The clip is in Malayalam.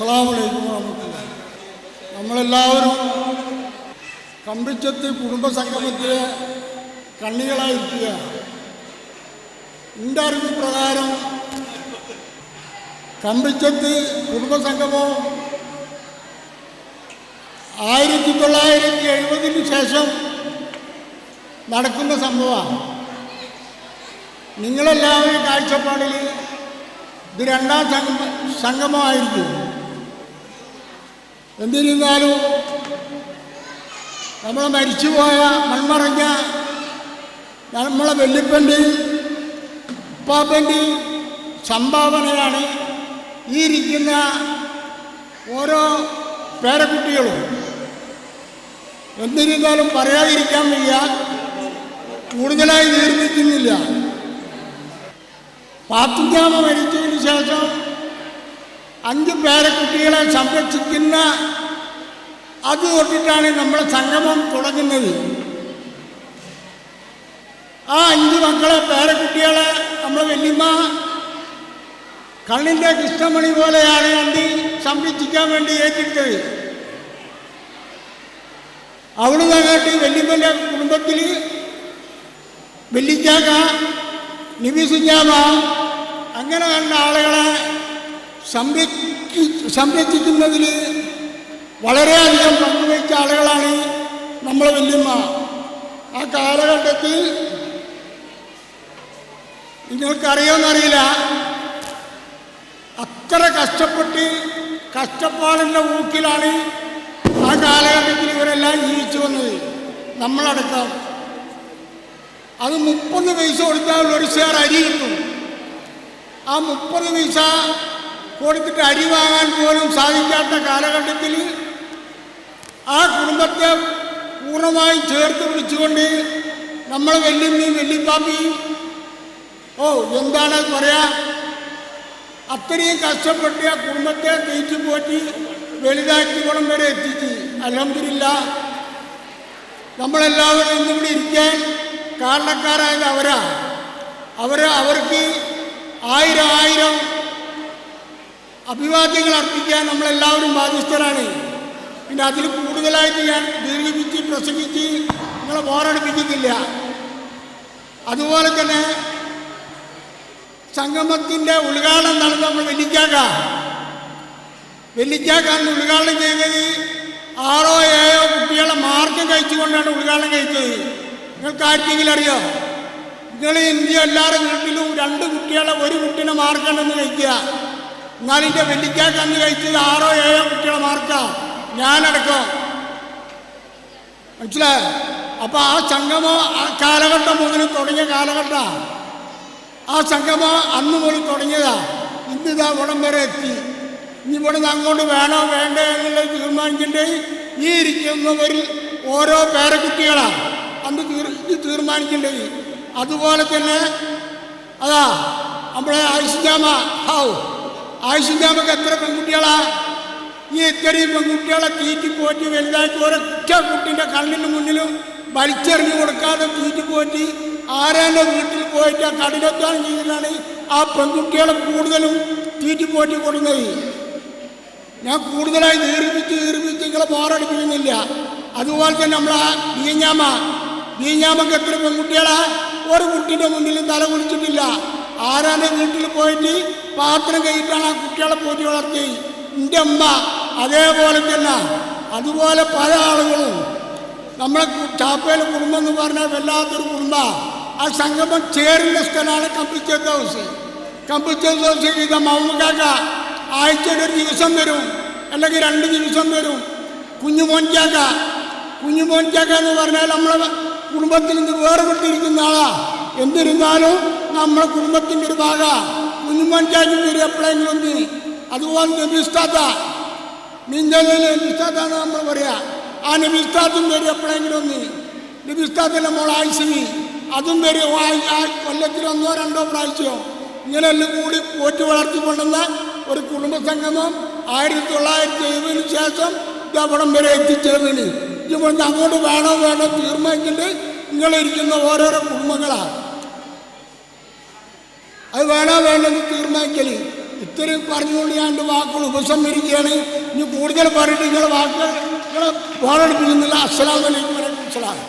വറഹമത്തുള്ള നമ്മളെല്ലാവരും കമ്പിച്ചത്ത് കുടുംബസംഗമത്തിലെ കണ്ണികളായിരിക്കുക. എന്റെ അറിവ് പ്രകാരം കമ്പിച്ചത്ത് കുടുംബസംഗമം ആയിരത്തി തൊള്ളായിരത്തി എഴുപതിന് ശേഷം നടക്കുന്ന സംഭവമാണ്. നിങ്ങളെല്ലാവരും കാഴ്ചപ്പാടിൽ ഇത് രണ്ടാം സംഗമ സംഗമമായിരിക്കും. എന്നിരുന്നാലും നമ്മൾ മരിച്ചുപോയ മൺമറഞ്ഞ നമ്മളെ വെല്ലിപ്പന്റെയും ഉപ്പാപ്പന്റെയും സംഭാവനയാണ് ഈ ഇരിക്കുന്ന ഓരോ പേരക്കുട്ടികളും. എന്നിരുന്നാലും പറയാതിരിക്കാൻ വയ്യ. കൂടുതലായി നിർമ്മിക്കുന്നില്ല പാത്തുജാമ മരിച്ചതിന് ശേഷം അഞ്ച് പേരക്കുട്ടികളെ സംരക്ഷിക്കുന്ന അത് തൊട്ടിട്ടാണ് നമ്മുടെ സംഗമം തുടങ്ങുന്നത്. ആ അഞ്ച് മക്കളെ പേരെ കുട്ടികളെ നമ്മളെ വല്യമ്മ കണ്ണിന്റെ കൃഷ്ണമണി പോലെയാണ് കണ്ടി സംരക്ഷിക്കാൻ വേണ്ടി ഏറ്റെടുത്തത്. അവിടുന്ന് അങ്ങോട്ട് വല്യമ്മന്റെ കുടുംബത്തിൽ വെല്ലിക്കാക്ക നിബിസുഞ്ഞാമ അങ്ങനെ കണ്ട ആളുകളെ സംരക്ഷി സംരക്ഷിക്കുന്നതിൽ വളരെയധികം പങ്കുവച്ച ആളുകളാണ് നമ്മളെ വല്യമ്മ. ആ കാലഘട്ടത്തിൽ നിങ്ങൾക്കറിയാമെന്നറിയില്ല അത്ര കഷ്ടപ്പെട്ട് കഷ്ടപ്പാടിന്റെ ഊക്കിലാണ് ആ കാലഘട്ടത്തിൽ ഇവരെല്ലാം ജീവിച്ചു വന്നത്. നമ്മളടക്കം. അത് മുപ്പത് പൈസ കൊടുത്താൽ ഒരു ഷെയർ അരി കിട്ടും. ആ മുപ്പത് പൈസ കൊടുത്തിട്ട് അരി വാങ്ങാൻ പോലും സാധിക്കാത്ത കാലഘട്ടത്തിൽ ആ കുടുംബത്തെ പൂർണമായും ചേർത്ത് പിടിച്ചുകൊണ്ട് നമ്മൾ വെല്ലുമ്മി വെല്ലിപ്പാപ്പിയും ഓ എന്താണ് പറയാ അത്രയും കഷ്ടപ്പെട്ട് ആ കുടുംബത്തെ തേച്ചു പോറ്റി വലുതാക്കി ഗുണം വരെ എത്തിച്ച്. അലഹമില്ല നമ്മളെല്ലാവരും ഇന്നിവിടെ ഇരിക്കാൻ കാരണക്കാരായത് അവരാ. അവർ അവർക്ക് ആയിരം ആയിരം അഭിവാദ്യങ്ങൾ അർപ്പിക്കാൻ നമ്മളെല്ലാവരും ബാധ്യസ്ഥരാണ്. പിന്നെ അതിൽ കൂടുതലായിട്ട് ഞാൻ ദീർഘിപ്പിച്ച് പ്രസംഗിച്ച് നിങ്ങളെ ബോറടിപ്പിക്കുന്നില്ല അതുപോലെ തന്നെ സംഗമത്തിന്റെ ഉദ്ഘാടനം നടന്ന നമ്മൾ വെല്ലിക്കാക്ക വെല്ലിക്കാക്ക അന്ന് ഉദ്ഘാടനം ചെയ്തത് ആറോ ഏഴോ കുട്ടികളെ മാർക്ക് കഴിച്ചുകൊണ്ടാണ് ഉദ്ഘാടനം കഴിച്ചത്. നിങ്ങൾക്ക് ആർക്കെങ്കിലും അറിയോ? നിങ്ങൾ ഇന്ത്യ എല്ലാവരുടെ വീട്ടിലും രണ്ട് കുട്ടികളെ ഒരു കുട്ടീനെ മാർക്കാണെന്ന് കഴിക്കുക. എന്നാലിന്റെ വെല്ലിക്കാക്ക് അന്ന് കഴിച്ചത് ആറോ ഏഴോ കുട്ടികളെ മാർക്കാ. ഞാനടക്കോ. മനസ്സിലായോ? അപ്പോൾ ആ സംഗമോ കാലഘട്ടം മുതൽ തുടങ്ങിയ കാലഘട്ടമാണ് ആ സംഗമം അന്ന് മുതൽ തുടങ്ങിയതാ. ഇന്നിതാ ഇവിടം വരെ എത്തി. ഇനി ഇവിടെ നിന്ന് അങ്ങോട്ട് വേണോ വേണ്ടേ എന്നുള്ളത് തീരുമാനിക്കേണ്ടേ ഈ ഇരിക്കുന്നവരിൽ ഓരോ പേരക്കുട്ടികളാണ് അന്ന് തീർ തീരുമാനിക്കേണ്ടത് അതുപോലെ തന്നെ അതാ നമ്മളെ ഐശ്വര്യാമ ഹൗ. ആയുഷിജാമക്ക് എത്ര പെൺകുട്ടികളാ? ഈ ഇത്രയും പെൺകുട്ടികളെ തീറ്റി പോറ്റി വലുതാക്കി ഒരൊറ്റ കുട്ടിന്റെ കണ്ണിന് മുന്നിലും വലിച്ചെറിഞ്ഞു കൊടുക്കാതെ തീറ്റി പോറ്റി ആരാന്റെ വീട്ടിൽ പോയിട്ട് ആ കഠിനത്വം ചെയ്തിട്ടാണ് ആ പെൺകുട്ടികളെ കൂടുതലും തീറ്റി പോറ്റി കൊടുക്കുന്നത്? ഞാൻ കൂടുതലായി ദീർഘിച്ച് ദീർഘിച്ച് നിങ്ങളെ ബോറടിപ്പിക്കുന്നില്ല അതുപോലെ തന്നെ നമ്മളെ ബീഞ്ഞാമ ബീഞ്ഞാമക്ക് എത്ര പെൺകുട്ടികളാ? ഒരു കുട്ടിന്റെ മുന്നിലും തല കുളിച്ചിട്ടില്ല. ആരാന്റെ വീട്ടിൽ പോയിട്ട് പാത്രം കഴിക്കാൻ ആ കുട്ടികളെ പോറ്റി വളർത്തി. എന്റെ അമ്മ അതേപോലെ തന്നെ. അതുപോലെ പല ആളുകളും. നമ്മളെ ചാപ്പയിലെ കുടുംബം എന്ന് പറഞ്ഞാൽ വല്ലാത്തൊരു കുടുംബം. ആ സംഗമം ചേരുന്ന സ്ഥലമാണ് കമ്പിച്ചേത്ത് ഹൗസ് കമ്പിച്ചേത്ത് ഹൗസ് ചെയ്ത മമ്മക്കാക്ക ആഴ്ചയിൽ ഒരു ദിവസം വരും. അല്ലെങ്കിൽ രണ്ട് ദിവസം വരും. കുഞ്ഞുമോൻചാക്ക കുഞ്ഞുമോൻചാക്ക എന്ന് പറഞ്ഞാൽ നമ്മളെ കുടുംബത്തിൽ നിന്ന് വേർപെട്ടിരിക്കുന്ന ആളാണ് എന്നിരുന്നാലും നമ്മളെ കുടുംബത്തിന്റെ ഒരു ഭാഗ കുഞ്ഞുമോൻചാക്കി വരും എപ്പോഴെങ്കിലും ഒന്ന് അതുപോലെ നബിസ്താത്ത നീന്തലിൽ നബിസ്താത്താണ് നമ്മൾ പറയാ. ആ നബിസ്താത്തും വരും എപ്പോഴെങ്കിലും ഒന്ന് നബിസ്താത്തിന്റെ മോൾ അതും വരും ആ- കൊല്ലത്തിൽ ഒന്നോ രണ്ടോ പ്രാവശ്യമോ ഇങ്ങനെയെല്ലാം കൂടി പോറ്റി വളർത്തിക്കൊണ്ടുവന്ന ഒരു കുടുംബ സംഗമം ആയിരത്തി തൊള്ളായിരത്തി എഴുപതിന് ശേഷം ഇതവിടം വരെ എത്തിച്ചേർന്നിനി. ഇവിടുന്ന് അങ്ങോട്ട് വേണോ വേണോ തീർമാനിച്ചിട്ട് നിങ്ങളിരിക്കുന്ന ഓരോരോ കുടുംബങ്ങളാണ് അത് വേണോ വേണ്ടെന്ന് തീർമാനിക്കൽ ഇത്രയും പറഞ്ഞുകൊണ്ട് ഞാൻ എന്റെ വാക്കുകൾ ഉപസംഹരിക്കുകയാണ്. ഇനി കൂടുതൽ പറഞ്ഞിട്ട് നിങ്ങളുടെ വാക്കുകൾ നിങ്ങളെ പോരടിപ്പിക്കുന്നില്ല അസ്സലാമലൈക്കും വരഹ്മത്തുള്ളാഹി